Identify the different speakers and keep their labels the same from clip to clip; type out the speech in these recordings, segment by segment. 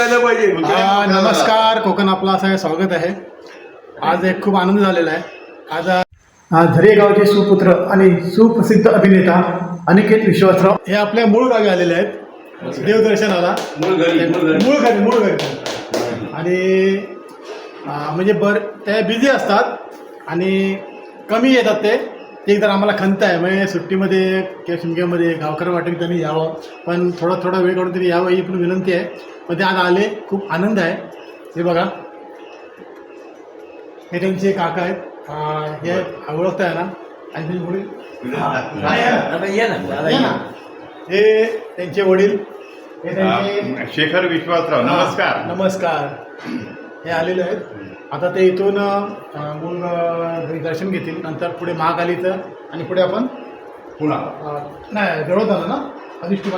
Speaker 1: यायला पाहिजे.
Speaker 2: आ, नमस्कार कोकण आपला असं स्वागत आहे. आज एक खूप आनंद झालेला आहे. आज आ, झरे गावचे सुपुत्र आणि सुप्रसिद्ध अभिनेता अनिकेत विश्वासराव हे आपल्या मूळ गावी आलेले आहेत. देवदर्शनाला.
Speaker 1: मूळ घरी, मूळ घरी.
Speaker 2: मूळ घरी मूळ घरी आणि आ, म्हणजे बर ते बिझी असतात आणि कमी येतात ते. ते एक तर आम्हाला खंत आहे म्हणजे सुट्टीमध्ये किंवा शिमग्यामध्ये गावकर वाटेल त्यांनी यावं. पण थोडा थोडा वेळ काढून तरी यावं ही पण विनंती आहे. पण ते आज आले खूप आनंद आहे. हे बघा. हे त्यांचे काका आहेत. हे ओळखताय ना आणि हा, ना. हे त्यांचे वडील. हे त्यांचे
Speaker 3: शेखर विश्वासराव नमस्कार.
Speaker 2: नमस्कार. हे आलेले आहेत. आता ते इथून घरी दर्शन घेतील. नंतर पुढे महाकालीचं आणि पुढे आपण
Speaker 3: पुन्हा.
Speaker 2: नाही जवळ आलं ना? अधिष्ठी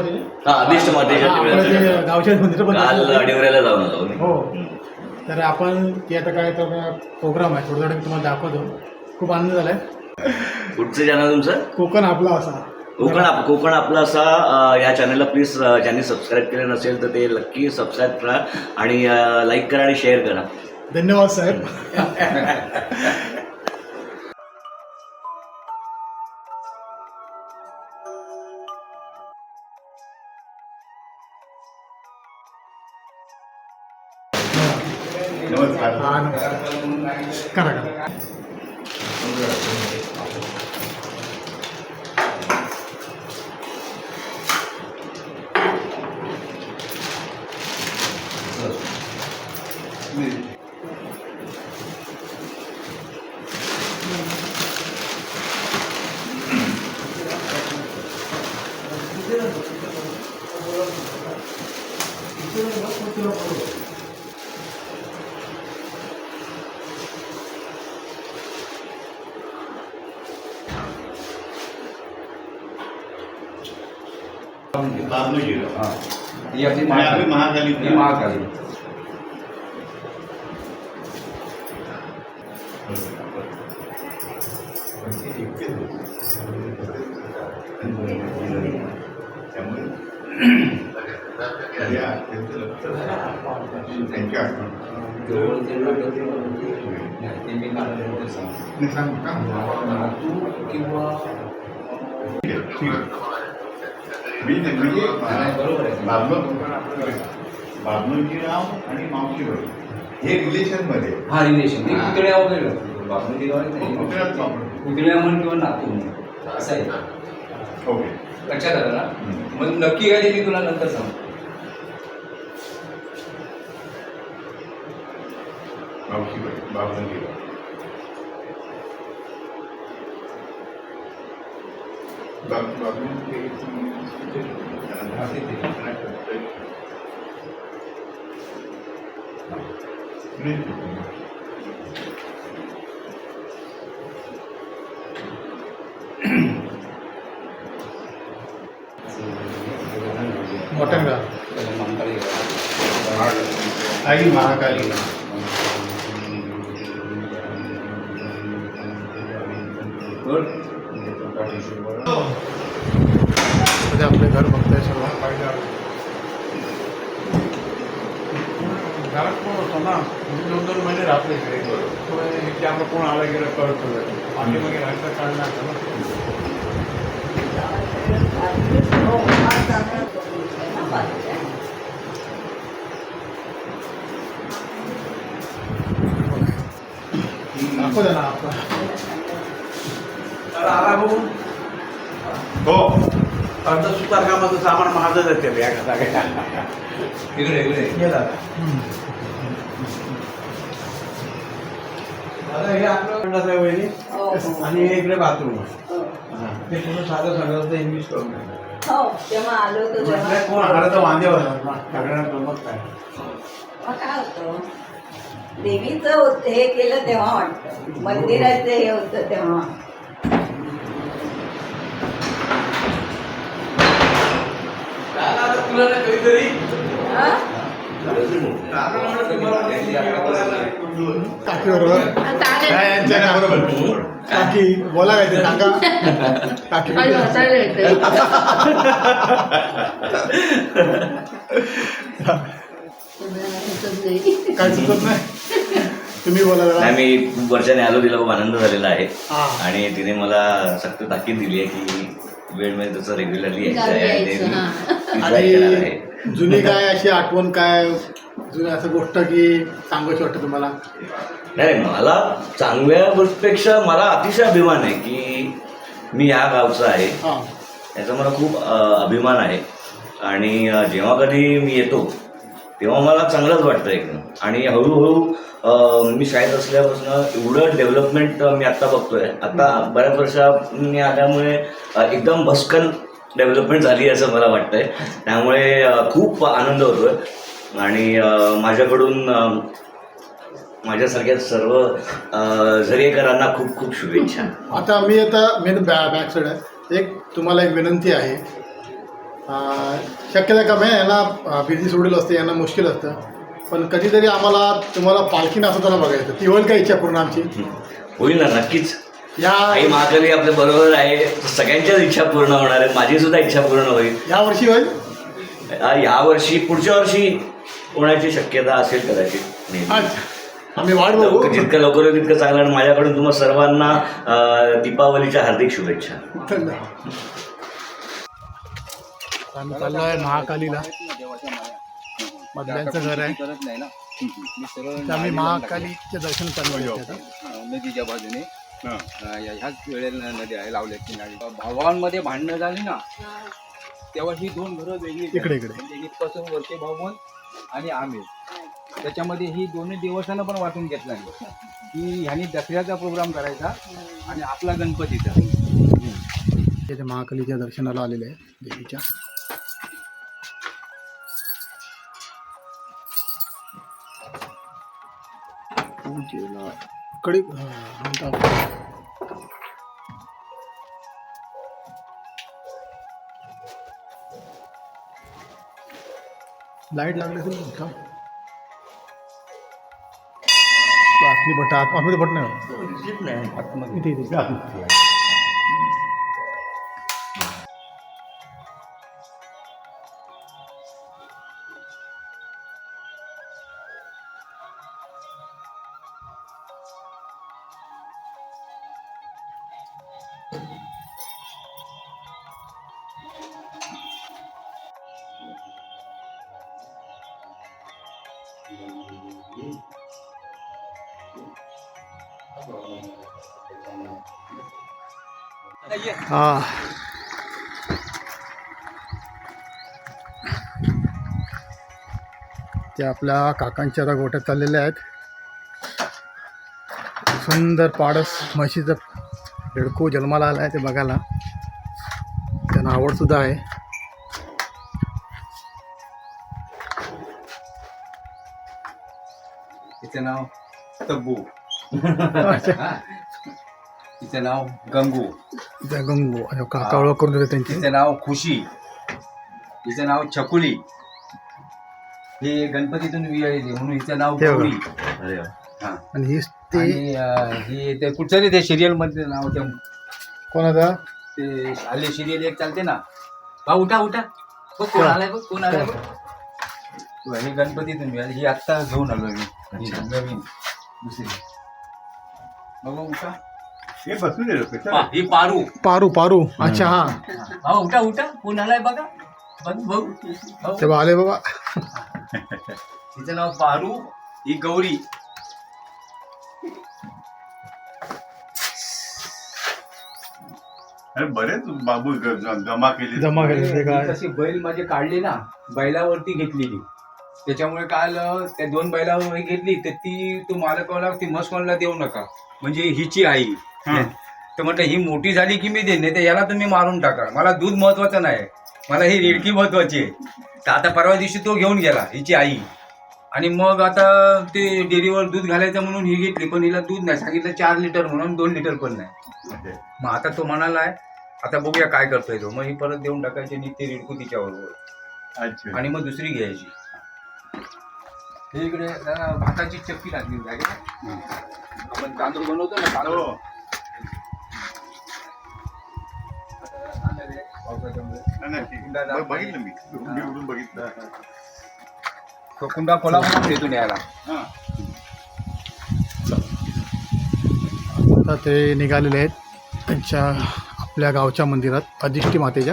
Speaker 4: हा
Speaker 2: हा,
Speaker 4: टिवऱ्याचं.
Speaker 2: गावच्या मंदिर पण
Speaker 4: जाऊन आलो.
Speaker 2: हो. तर आपण ते आता काय तर प्रोग्राम आहे. थोडं थोडं मी तुम्हाला दाखवतो. खूप आनंद झालाय.
Speaker 4: कुठचं चॅनल तुमचं?
Speaker 2: कोकण आपला असा.
Speaker 4: कोकण आप कोकण आपला असा या चॅनलला प्लीज ज्यांनी सबस्क्राईब केलं नसेल तर ते नक्की सबस्क्राईब करा आणि लाईक करा आणि शेअर करा.
Speaker 2: धन्यवाद साहेब
Speaker 3: नमस्कार
Speaker 2: हा नमस्कार करा करा
Speaker 1: ही. आपली
Speaker 3: आणि महाकाली
Speaker 1: ही महाकाली
Speaker 3: त्यांची
Speaker 1: मी
Speaker 3: म्हणजे बाबनूजीराव आणि मावशीराव हे रिलेशनमध्ये.
Speaker 1: हा रिलेशन ते. पुतळ्या वगैरे बाबू नाही
Speaker 3: पुतळ्यात वापरतो.
Speaker 1: पुतळ्या म्हण किंवा नातू असं आहे.
Speaker 3: ओके.
Speaker 1: लक्षात आलं ना. मग नक्की काय ते मी तुला नंतर सांग
Speaker 3: मावशीबाई बाबनूजीराव बाब-.
Speaker 2: मटण का
Speaker 3: आई महाकाली.
Speaker 5: आलं गेलं कळत पाठी मागे राहायचं काढ ना
Speaker 2: दाखव द्या ना आपला
Speaker 5: आला भाऊ
Speaker 3: हो
Speaker 5: अर्ध सुतार कामाचं सामान माझं जाते बॅग सगळ्या
Speaker 1: इकडे इकडे
Speaker 5: ये दादा हे आपलं आहे वहिनी. आणि हे इकडे बाथरूम. ते पूर्ण साधं सगळं इंग्लिश करून.
Speaker 6: हो तेव्हा आलो होतो
Speaker 5: कोण आलं तर वांदे ना सगळ्यांना गमत काय
Speaker 6: मग काय होतं? देवीचं होत- हे केलं तेव्हा वाटतं. मंदिराचं हे होतं तेव्हा.
Speaker 5: तुला कधीतरी?
Speaker 6: हा?
Speaker 2: काकी बरोबर काकी बोला काय ते काकी. काय सुचत नाही तुम्ही बोला
Speaker 4: नाही मी खूप वर्षाने आलो तिला खूप आनंद झालेला आहे. आणि तिने मला सक्त ताकीद दिली आहे की वेळ मिळेल तसं रेग्युलरली यायचं आहे
Speaker 2: जुनी काय अशी आठवण काय? जुनी असं गोष्ट की सांगायची वाटतं तुम्हाला?
Speaker 4: नाही मला चांगल्या गोष्टीपेक्षा मला अतिशय अभिमान आहे की मी या गावचा आहे.
Speaker 2: हां.
Speaker 4: याचा मला खूप अ, अभिमान आहे. आणि अ, जेव्हा कधी मी येतो तेव्हा मला चांगलंच वाटतं एकदम आणि हळूहळू अ, मी शाळेत असल्यापासून एवढं डेव्हलपमेंट मी आत्ता बघतोय. आता बऱ्याच वर्षांनी आल्यामुळे अ, एकदम भस्कन डेव्हलपमेंट झाली असं मला वाटतंय. त्यामुळे खूप आनंद होतोय. आणि माझ्याकडून माझ्यासारख्या सर्व झरेकरांना खूप खूप शुभेच्छा.
Speaker 2: आता मी आता मेन बॅ बॅक साईड आहे. एक तुम्हाला एक विनंती आहे. शक्यता कमी आहे यांना बिझी सोडेल असते यांना मुश्किल असतं. पण कधीतरी आम्हाला तुम्हाला पालखी नाचवताना बघायचं. ती होईल का इच्छा पूर्ण आमची?
Speaker 4: होईल ना नक्कीच.
Speaker 2: या
Speaker 4: आई महाकाली आपल्या बरोबर आहे. सगळ्यांच्याच इच्छा पूर्ण होणार आहे माझी सुद्धा इच्छा पूर्ण होईल.
Speaker 2: या वर्षी होईल?
Speaker 4: आ, या वर्षी पुढच्या वर्षी होण्याची शक्यता असेल कदाचित
Speaker 2: आम्ही वाट बघू.
Speaker 4: लवकर- जितकं लवकर होईल तितकं चांगलं. आणि माझ्याकडून तुम्हा सर्वांना अ, दीपावलीच्या हार्दिक शुभेच्छा.
Speaker 2: धन्यवाद. आम्ही चाललो आहे महाकालीला. मधल्यांचं घर आहे.
Speaker 1: करत नाही ना मी सरळ
Speaker 2: तर आम्ही महाकालीचे दर्शन चालू आहे आता.
Speaker 1: नदीच्या बाजूने
Speaker 3: हां.
Speaker 1: ह्याच वेळेला नदी आहे लावल्या किनारी. भावांमध्ये भांडणं झाली ना तेव्हा ही दोन घरं वेगळी
Speaker 2: इकडे, इकडे.
Speaker 1: म्हणजे वरचे भावन आणि आमिर त्याच्यामध्ये ही दोन्ही देवस्थानं पण वाटून घेतला की ह्यानी दसऱ्याचा प्रोग्राम करायचा आणि आपला गणपतीचा.
Speaker 2: इथे महाकालीच्या दर्शनाला आलेले आहे देवीच्या. कडे हा. लाइट लागली असेल का आतली बट आत आतमध्ये बट नाही इथे इथे आतमध्ये. हा ते आपल्या काकांच्या आता गोट्यात चाललेल्या आहेत. सुंदर पाडस म्हशीचं हिडकू जन्माला आला आहे ते बघायला. त्यांना आवड सुद्धा आहे.
Speaker 1: तिचं नाव तब्बू. हा. तिचं नाव गंगू.
Speaker 2: त्या गंगू. अरे काका ओळख करून देते त्यांची.
Speaker 1: तिचं नाव खुशी. हिचं नाव छकुली. हे गणपतीतून विळली म्हणून हिचं नाव
Speaker 2: हे बघा.
Speaker 1: गौरी
Speaker 4: अरे वा.
Speaker 1: हा.
Speaker 2: आणि हीच ते
Speaker 1: आणि अं, हे ते कुठचं रे ते सिरियल मधलं नाव ते
Speaker 2: कोणाचा?
Speaker 1: ते आले सिरियल एक चालते ना. बा उठा उठा. बघ कोण? आलाय बघ कोण आलाय बघ, हे गणपतीतून मिळाली ही आत्ता घेऊन आलोय मी. ही नवीन दुसरी. बघा उठा.
Speaker 3: हे बसून
Speaker 1: पा,
Speaker 3: कशा
Speaker 1: ही पारू.
Speaker 2: पारू पारू. अच्छा हा.
Speaker 1: हा उठा उठा. कोण आलाय बघा? बघ.
Speaker 2: तेव्हा आले बाबा.
Speaker 1: तिचं नाव पारू ही गौरी.
Speaker 3: अरे बरेच बाबू ग- ज- जमा केले.
Speaker 2: जमा केले ते काय?
Speaker 1: तशी बैल माझे काढली ना बैलावरती घेतलेली. त्याच्यामुळे काय आलं त्या दोन बैलावर घेतली तर ती तू मालकाला ती मस्त कोणाला देऊ नका. म्हणजे हिची आई. तर म्हटलं ही मोठी झाली की मी देईन नाही तर याला तुम्ही मारून टाका. मला दूध महत्वाचं नाही. मला ही रेडकी महत्वाची आहे. तर आता परवा दिवशी तो घेऊन गेला हिची आई. आणि मग आता ते डेअरीवर दूध घालायचं म्हणून ही घेतली पण हिला दूध नाही. सांगितलं चार लिटर म्हणून दोन लिटर पण नाही. मग आता तो म्हणाला आहे आता बघूया काय करतोय तो. मग ही परत देऊन टाकायची आणि ती रिडकू तिच्याबरोबर.
Speaker 3: अच्छा.
Speaker 1: आणि मग दुसरी घ्यायची. हे इकडे भाताची चक्की लागली होती? आपण तांदूळ बनवतो ना तांदूळ.
Speaker 3: हो. बघितलं मी. बघितलं.
Speaker 1: तो कुंडा कोल्हापूर तिथून यायला.
Speaker 2: आता ते निघालेले आहेत त्यांच्या आपल्या गावच्या मंदिरात अधिष्ठी मातेच्या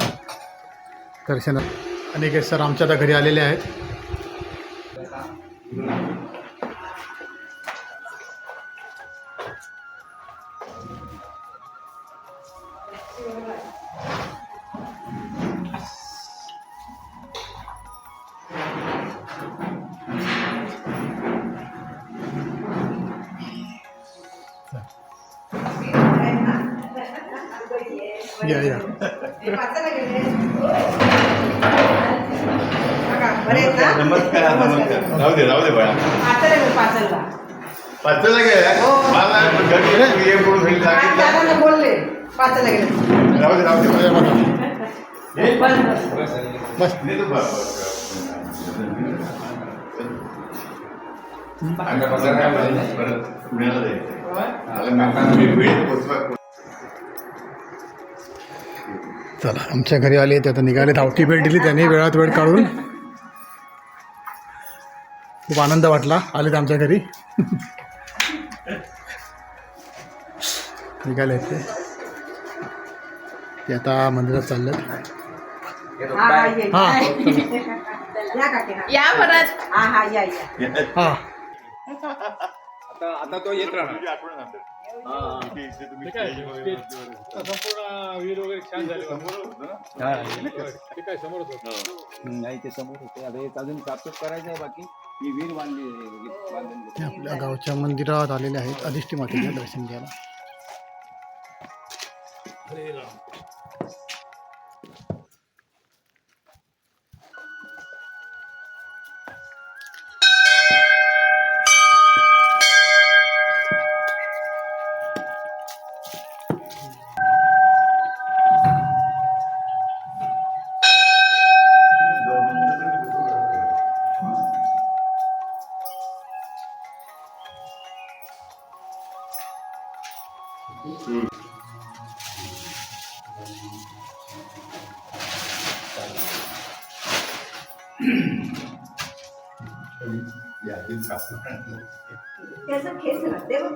Speaker 2: दर्शनात. अनेक सर आमच्या आता घरी आलेले आहेत. या
Speaker 3: नमस्कार नमस्कार राहू दे राहू दे बाळा. पाचला गेला? मला घरी ये म्हणून घरी सांगितलं.
Speaker 7: बोलले पाचला गेले.
Speaker 3: राहू दे राहू दे. हे?
Speaker 2: बस.
Speaker 3: नाही परत पुण्याला जायचं. मला मी वेळेत
Speaker 2: चला आमच्या घरी आले ते आता निघाले धावती भेट दिली त्यांनी वेळात वेळ काढून. खूप आनंद वाटला. आलेत आमच्या घरी. निघाले ते. ते आता मंदिरात चाललेत. हा.
Speaker 8: या परत.
Speaker 7: हा. हा या या
Speaker 2: हा.
Speaker 1: आता आता तो येत राहणार
Speaker 9: संपूर्ण वीर वगैरे छान झाले ते काय होतं?
Speaker 1: नाही ते समोर होते. आता एक अजून साफसूफ करायचं आहे बाकी. ही वीर बांधली बांधून
Speaker 2: ते आपल्या गावच्या मंदिरात आलेले आहेत अधिष्ठी मातेच्या दर्शन घ्यायला.
Speaker 3: या,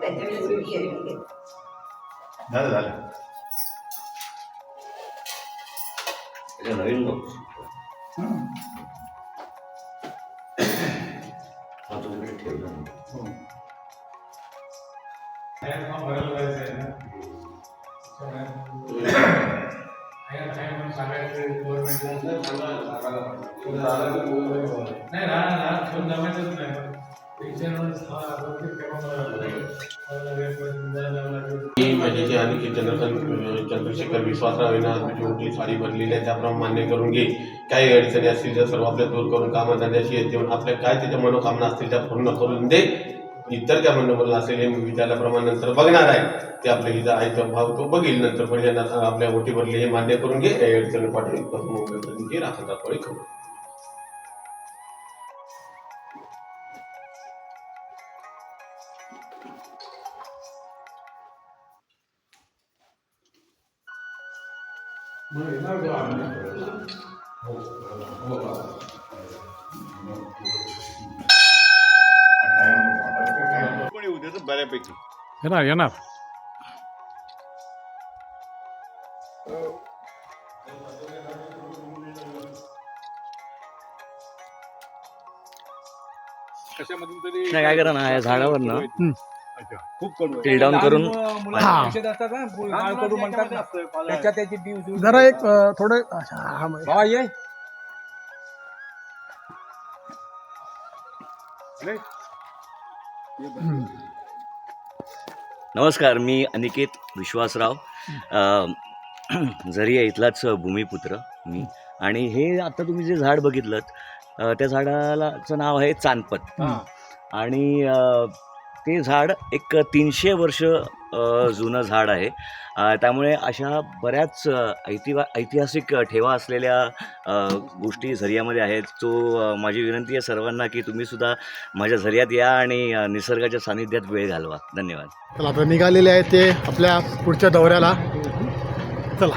Speaker 7: राहते मग त्याच्याकडे सुटी आहे
Speaker 3: झालं झालं
Speaker 10: त्याच्या नवीन बघ हा तुझ्याकडे ठेवला ना.
Speaker 9: नाही राहणार ना ठेवून
Speaker 11: आणि की चंद्रकांत चंद्रशेखर विश्वासराव यांना तुझी उठली साडी भरलेली आहे त्याप्रमाणे मान्य करून घे काही अडचणी असतील त्या सर्व आपल्या दूर करून कामं कामधंद्याशी येते आपल्या काय त्याच्या मनोकामना असतील त्या पूर्ण करून दे इतर त्या मनोकामना असेल हे मी विचारल्याप्रमाणे नंतर बघणार आहे ते आपले हिचा आईचा भाव तो बघील नंतर पण यांना आपल्या ओटी भरली हे मान्य करून घे काही अडचणी पाठवून करून घे राखा करू
Speaker 3: पण येऊ बऱ्यापैकी
Speaker 2: येणार येणार
Speaker 9: कशामधून तरी
Speaker 4: नाही काय करा ना या झाडावर ना.
Speaker 9: खूप कडू
Speaker 4: टिल डाऊन करून
Speaker 2: हा.
Speaker 1: औषध असतात ना बाळ कडू म्हणतात ना. त्याच्यात त्याची बी उचलून-
Speaker 2: जरा एक अं, थोडं हा, मग-
Speaker 1: बाबा ये.
Speaker 2: हम्म.
Speaker 4: नमस्कार मी अनिकेत विश्वासराव. अ, झरिया इथलाच भूमिपुत्र मी. आणि हे आता तुम्ही जे झाड बघितलं त्या झाडालाचं नाव आहे चांदपत आणि अ, ते झाड एक तीनशे वर्ष जुनं झाड आहे. त्यामुळे अशा बऱ्याच ऐतिवा ऐतिहासिक ठेवा असलेल्या गोष्टी झरियामध्ये आहेत. तो माझी विनंती आहे सर्वांना की तुम्हीसुद्धा माझ्या झरियात या आणि निसर्गाच्या सानिध्यात वेळ घालवा. धन्यवाद.
Speaker 2: चला आता निघालेले आहे ते आपल्या पुढच्या दौऱ्याला. चला.